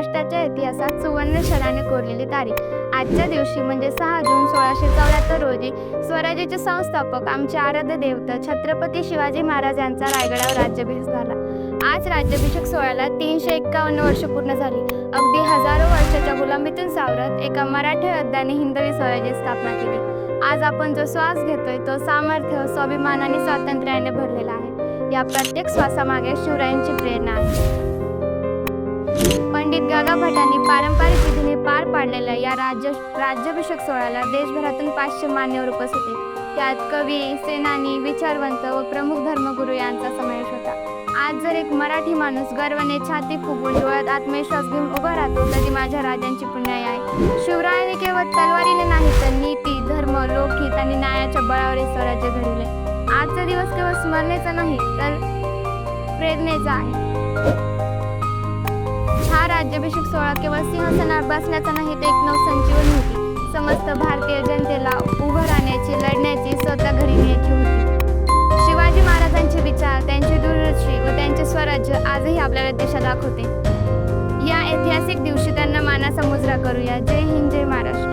महाराष्ट्राच्या इतिहासात सुवर्ण सुवर्णक्षराने कोरलेली तारीख. आजच्या दिवशी म्हणजे सहा जून सोळाशे चौऱ्याहत्तर रोजी स्वराज्याचे संस्थापक आमचे आराध्य देवता छत्रपती शिवाजी महाराज यांचा रायगडावर राज्याभिषेक झाला. आज राज्याभिषेक सोहळ्याला तीनशे एक्कावन्न वर्ष पूर्ण झाली. अगदी हजारो वर्षाच्या गुलामीतून सावरत एका मराठी योद्ध्याने हिंदवी स्वराज्याची स्थापना केली. आज आपण जो श्वास घेतोय तो सामर्थ्य स्वाभिमान आणि स्वातंत्र्याने भरलेला आहे. या प्रत्येक श्वासामागे शिवरायांची प्रेरणा आहे. पंडित गागा भटांनी पारंपरिक विधीने पार पाडलेल्या या राज्य राज्याभिषेक सोहळ्याला देशभरातून पाचशे मान्यवर उपस्थित त्यात कवी सेनानी विचारवंत व प्रमुख धर्मगुरू यांचा समावेश होता. आज जर एक मराठी माणूस गर्वाने छाती फुगून डोळ्यात आत्मविश्वास घेऊन उभा राहतो तरी माझ्या राजांची पुण्याई आहे. शिवरायाने केवळ तलवारीने नाही तर नीती धर्म लोकहित आणि न्यायाच्या बळावर स्वराज्य घडविले. आजचा दिवस केवळ स्मरणेचा नाही तर प्रेरणेचा आहे. राज्याभिषेक सोहळा केवळ सिंहासनावर बसण्याचा नाही तर एक नवसंजीवनी होती. समस्त भारतीय जनतेला उभं राहण्याची लढण्याची स्वतः घरी न्यायची होती. शिवाजी महाराजांचे विचार त्यांची दूरदृष्टी व त्यांचे स्वराज्य आजही आपल्याला दिशा दाखवते. या ऐतिहासिक दिवशी त्यांना मानाचा मुजरा करूया. जय हिंद जय महाराष्ट्र.